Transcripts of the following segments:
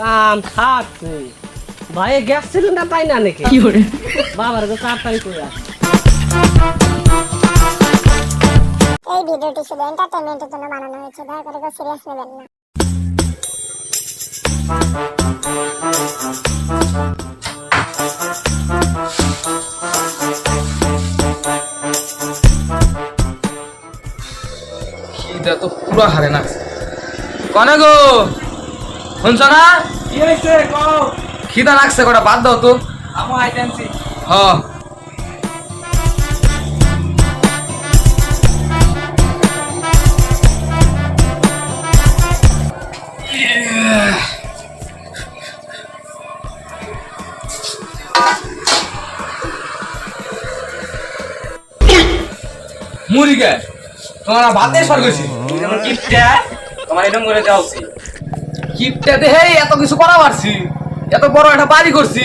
কাম থাকছে ভাই gas cylinder পাই না নাকি? কি করে? বাবার তো তাড়াতাড়ি করে আসে। এই ভিডিওটি শুধু এন্টারটেনমেন্টের জন্য বানানো হয়েছে দয়া করে কেউ সিরিয়াস নেবেন না। খিদা তো পুরো হারে না। কনে গো? শুনছ না? খিদা লাগছে কটা বাদ দাও তো। হ। মুড়িকে তোমার ভাতে সর গেছি যেমন কিপটা তোমার এটা মরে যাওয়া উচিত। কিপটাতে হেই এত কিছু করা পারছি। এত বড় একটা বাড়ি করছি।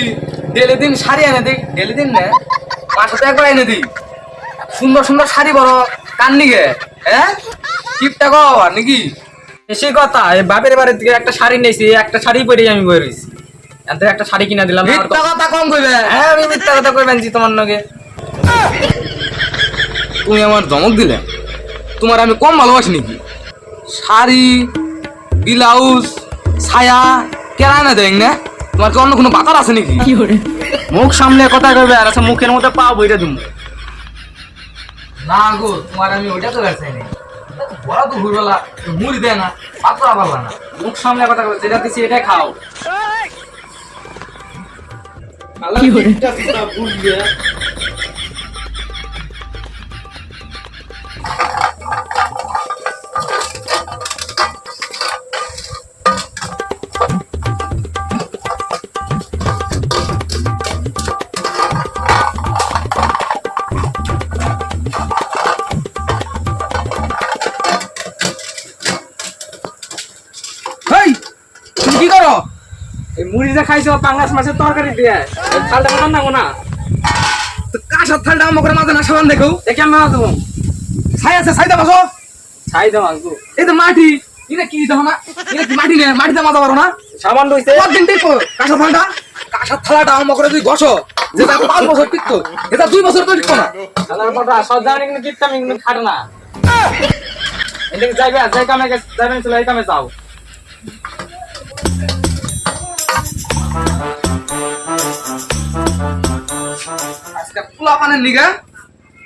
ডেলি দিন শাড়ি এনে দিই ডেলি দিন না মাসে একবার এনে দিই। সুন্দর সুন্দর শাড়ি বড় কান্নি গে হ্যাঁ? কিপটা কো আবার নাকি? সে কথা বাপের বাড়ির থেকে একটা শাড়ি নিয়েছি একটা শাড়ি পরেই আমি বই রয়েছি। এতে একটা শাড়ি কিনা দিলাম মিথ্যা কথা কম কইবে। হ্যাঁ আমি মিথ্যা কথা কইবেন জি তোমার নগে। তুমি আমার ধমক দিলে। তোমার আমি কম ভালোবাসি নাকি? শাড়ি ব্লাউজ ছায়া কেনা না দেখ না? তোমার কি অন্য কোনো বাতার আছে নাকি? কি করে? মুখ সামনে কথা কইবে আর আচ্ছা মুখের মধ্যে পা বইটা দিম। না গো তোমার আমি ওইটা তো ব্যবসায় নেই। বড় তো ভুলবেলা মুড়ি দেয় না পাতলা পারলা না। মুখ সামনে কথা কইবে যেটা দিছি এটাই খাও। কি করো এই মুড়ি যে খাইছো পাঙ্গাস মাছের তরকারি দিয়ে। থালটা মতন না না। তো কাঁসার থালটা আমার করে না সাবান দেখো। দেখে আমি দেবো ছাই আছে ছাইটা বসো ছাই আসব এই তো মাটি। এটা কি দেখো না এটা মাটি নেই মাটিতে মাথা পারো না? সাবান রইছে কতদিন টিকবো? কাঁসার থালটা? কাঁসার থালাটা আমার করে তুই ঘষো। যেটা পাঁচ বছর টিকতো এটা দুই বছর তো টিকতো না। শালার পটা সজ্জানি কিপটা আমি কিন্তু খাটে না। এদিকে যাইবে যাই কামে যাইবে চলে এই কামে যাও। পানের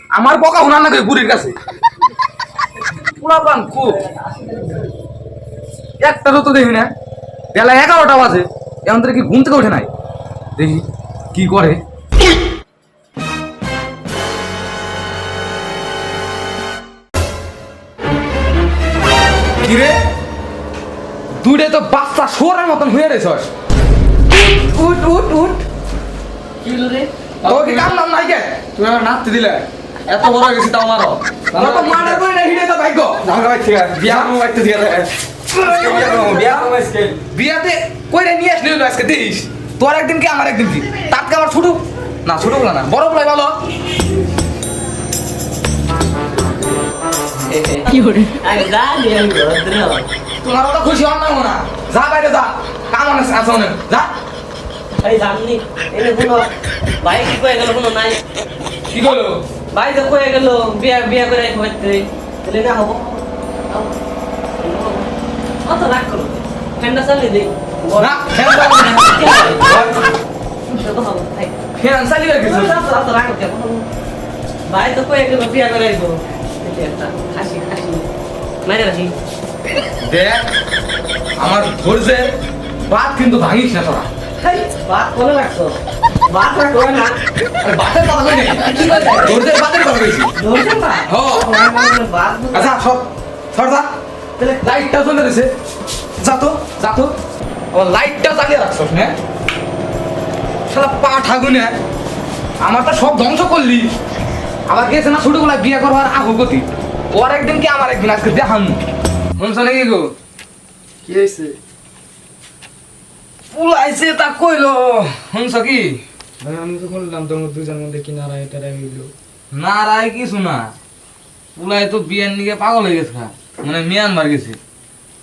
আমার বকা শোনার না বুড়ির কাছে। পান খুব। একটা তো দেখি না। বেলা এগারোটা বাজে এমন কি ঘুম থেকে ওঠে নাই। দেখি কি কিরে। দুইটা তো বাচ্চা সোরের মতন হয়ে রেছ উঠ উঠ উঠ। কি হলো রে? তোর কি কাম নাম নাই কে? তুমি আমার নাচতে দিলে। এত বড় হয়ে গেছি তাও মারো। তো মার্ডার করে না হিড়ে তো ভাগ্য। ভাই ঠিক আছে। বিয়া আমার বাইতে দিয়ে বিয়া বিয়াতে কইরে নিয়ে আসলি আজকে দিস তোর একদিন কি আমার একদিন কি? তাতকে আমার ছোট না ছোট বলা না বড় বলাই ভালো। কি করে আমি জানি আমি ভদ্র। তোমার তো খুশি হন না না যা বাইরে যা কাম অনেক আছে অনেক। যা। এই জাননি এনে কোনো ভাই কি কয়ে গেল কোনো নাই? কি করল ভাই তো কয়ে গেল বিয়া বিয়া করে খাইতে তাহলে না হব। অত রাগ করো ঠান্ডা চালিয়ে দিই না ফ্যান ফ্যান চালিয়ে রেখেছিস ভাই তো কয়ে গেল বিয়া করে আইবো এটা একটা মাইরে রাখি। দেখ আমার ধৈর্যের বাদ কিন্তু ভাঙিস না তোরা। কোনে না? আরে কথা কই কি ধৈর্যের কথা কইছি। হ। আচ্ছা সব সর যা। তাহলে লাইটটা জ্বলে রয়েছে যা তো যা তো। আমার লাইটটা জ্বালিয়ে রাখছ শালা পা ঠাগুনে আমার তো সব ধ্বংস করলি। আবার গেছে না ছোটবেলায় বিয়ে করবার আহ গতি ওর একদিন কি আমার একদিন আজকে দেখাম? শুনছ নাকি গো? কি হয়েছে? পুলাইছে তা কইলো। শুনছ কি? আমি তো বললাম তোমার দুজন মধ্যে কিনারা এটা হইল। না রায় কিছু না। পুলাই তো বিয়ের নিকে পাগল হয়ে গেছে। মানে মিয়ানমার গেছে।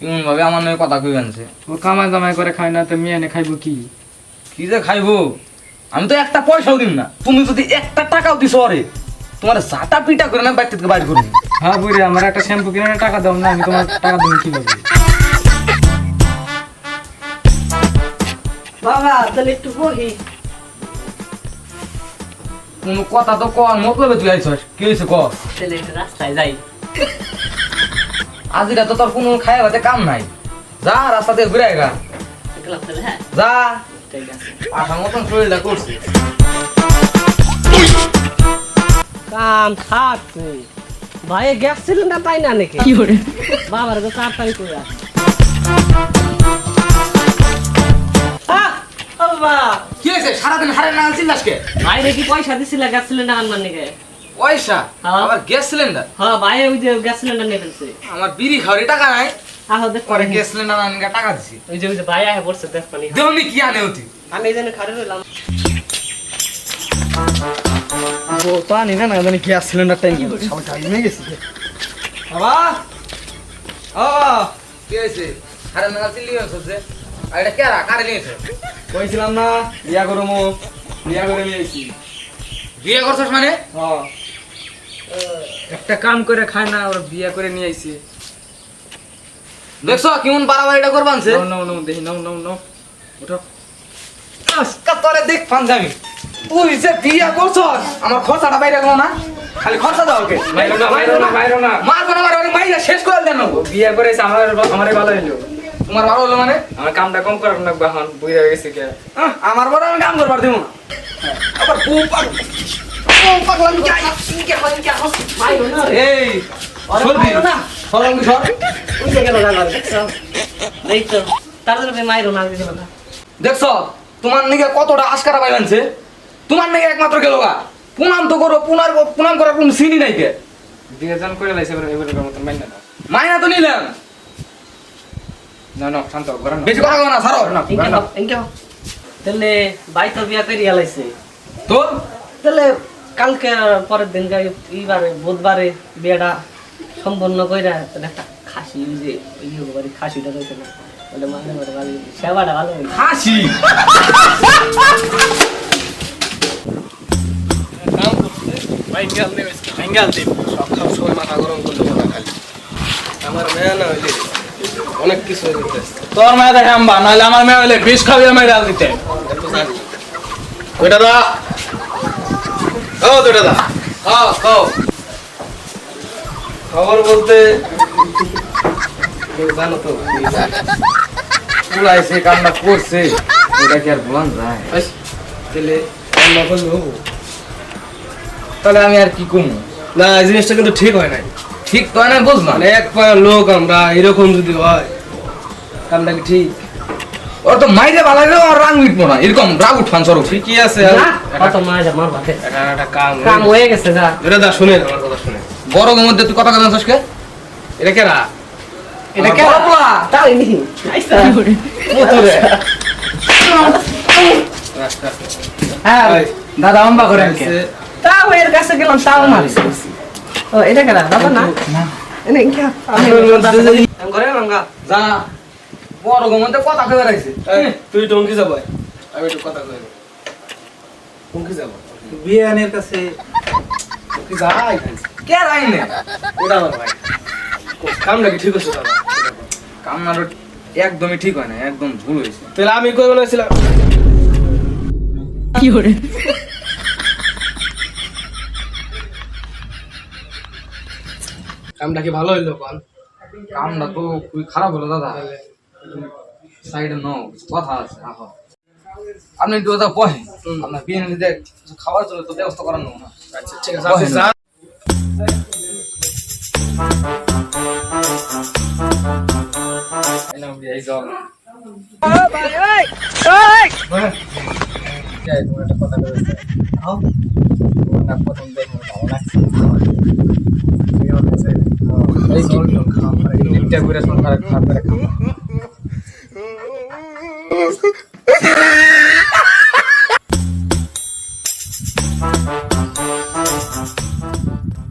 এমন ভাবে আমার নয় কথা কই আনছে। ও কামাই কামাই করে খায় না তো মেয়ে এনে খাইবো কি? কি যে খাইবো? আমি তো একটা পয়সাও দিন না। তুমি যদি একটা টাকাও দিছো আরে তোমার জাটা পিটা করে না বাইর থেকে বাইর করব? হ্যাঁ বুড়ি আমার একটা শ্যাম্পু কিনে টাকা দাও না আমি তোমার টাকা দেবো কীভাবে? বাবা তাহলে একটু বহি। কোনো কথা তো কর মতলবে তুই আইছস। কি হয়েছে ক তাহলে একটু রাস্তায় যাই। আজিরা তো তোর কোনো খায় কাম নাই। যা রাস্তা দিয়ে ঘুরে গা। হ্যাঁ। যা। ঠিক আছে। আশা মতন শরীরটা করছে। কাম থাকছে ভাই গ্যাস সিলিন্ডার পাই না নাকি? বাবার তো তাড়াতাড়ি করে আসে। আহ! ও বাবা, কি হয়েছে? সারাদিন হারে না চিল্লাস কে বাইরে কি পয়সা দিছিল গ্যাস সিলিন্ডার আনবার নাকি? পয়সা? হ্যাঁ। আবার গ্যাস সিলিন্ডার? হ্যাঁ ভাই ওই যে গ্যাস সিলিন্ডার নিয়ে ফেলছে। আমার বিড়ি খাওয়ার টাকা নাই। আহ দেখ পরে গ্যাস সিলিন্ডার আনগা টাকা দিছি। ওই যে ওই যে ভাই আহে পড়ছে দেখ পানি। কি আনে আমি এই জন্য খাড়ে রইলাম। আনি না না জানি গ্যাস সিলিন্ডার টাইম সবাই টাইমে গেছি বাবা! ও কি হয়েছে? হারে না চিল্লি হচ্ছে আর এটা কেরা? কারে নিয়েছে কইছিলাম না বিয়া করো মো বিয়া করে নিয়ে বিয়ে করছস মানে? হ্যাঁ। একটা কাম করে খায় না ওরা বিয়া করে নিয়ে আইছি। দেখছ কেমন বাড়াবাড়িটা করবানছে নাও নাও নাও দেখি নাও নাও নাও। উঠো আজকা তোরে দেখ পাঞ্জাবি। তুই যে বিয়ে করছস আমার খরচাটা বাইরে গেল না। খালি খরচা দাও ওকে। মাইরো না মাইরো না মাইরো না। মারবো না মারবো মাইরা শেষ করে দেন বিয়া করেছে আমার আমারে ভালো হইল। তোমার ভালো হলো মানে? আমার কামটা কম করার না বাহন বুইরা গেছে কে আমার বড় আমি কাম করবার দেবো না। আবার বউ পাগ বউ পাগলা কি আই কি হয় কি হয় মাইরো না। এই সরবি। না। সরঙ্গি সর ওই যে গেল জানার দেখছ এই তার জন্য মাইরো না দেখছ তোমার নিকে কতটা আস্কারা পাইবানছে তোমার নিকে একমাত্র গেল গা। পুনাম তো করো পুনার পুনাম করার কোন সিনই নাই কে। বিয়ে জন করে লাইছে এবার এবার মতন মাইনা দাও মাইনা তো নিলাম। না না শান্ত না বেশি কথা কও না সারো ইনকে দাও তাহলে ভাই তো বিয়া করে আলাইছে তোর? তাহলে কালকে পরের দিন যাই এইবারে বুধবারে বিয়েটা সম্পন্ন কইরা তাহলে একটা খাসি যে ওই বাড়ি খাসিটা রয়েছে না মানে মানে সেবাটা ভালো হইছে। হাসি অনেক কিছু হয়ে তোর মায়ের দেখে আম্বা নাহলে আমার মেয়ে হইলে বিষ খাবি আমি ডাল দিতে। দুইটা দা। ও দুইটা দা। হ্যাঁ কও খবর বলতে জানো তো কান্না করছে। ওটা কি আর বলান যায়? তাহলে রান্না করলে হব। তাহলে আমি আর কি কমু না এই জিনিসটা কিন্তু ঠিক হয় নাই। ঠিক তো না বুঝলাম। মানে এক পায়ের লোক আমরা এরকম যদি হয় কামটা কি ঠিক। ওর তো মাইরে বালাইলে আর রাং মিটবো না এরকম রাগ উঠফান সরব ঠিকই আছে না কত মাছ আমার ভাতে এটা একটা কাম কাম হয়ে গেছে যা। এটা দা শুনে আমার কথা শুনে বড় মধ্যে তুই কথা কথা কে? এটা কেরা এটা কে? পোলা। তাই নি আইসা হ্যাঁ দাদা অম্বা করেন কে তাও এর কাছে গেলাম তাও মারছে। ও এটা কেন দাদা না? এনে কি আমি ঘরে গেলাম গা। যা। বড় মধ্যে কথা কয়ে রাখছে তুই টঙ্কি যাব আমি একটু কথা কই টঙ্কি যাব। বিয়ানের কাছে কি যাই কে রাইনে ওটা আমার ভাই। কামটা কি ঠিক আছে দাদা কামনার একদমই ঠিক হয় না একদম ভুল হয়েছে। তাহলে আমি কই বলেছিলাম? কামটা কি ভালো হইল কোন কামটা তো খুবই খারাপ হলো দাদা। সাইডে নো কথা আছে আহ। আপনি একটু কথা বহেন আপনার বিয়ে নিতে খাওয়ার জন্য তো ব্যবস্থা করার নেব না আচ্ছা ঠিক আছে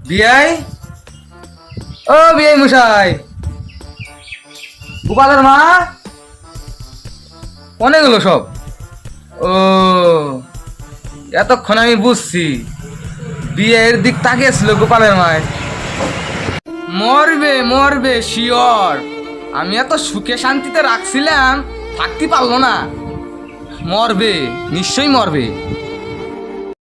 বিয়াই ও বিয়াই মশাই। গোপালের মা? অনেক গেল সব। ও, এতক্ষণ আমি বুঝছি। বিয়ের দিক তাকিয়েছিল গোপালের মায় মরবে মরবে শিওর। আমি এত সুখে শান্তিতে রাখছিলাম থাকতে পারল না। মরবে নিশ্চয়ই মরবে।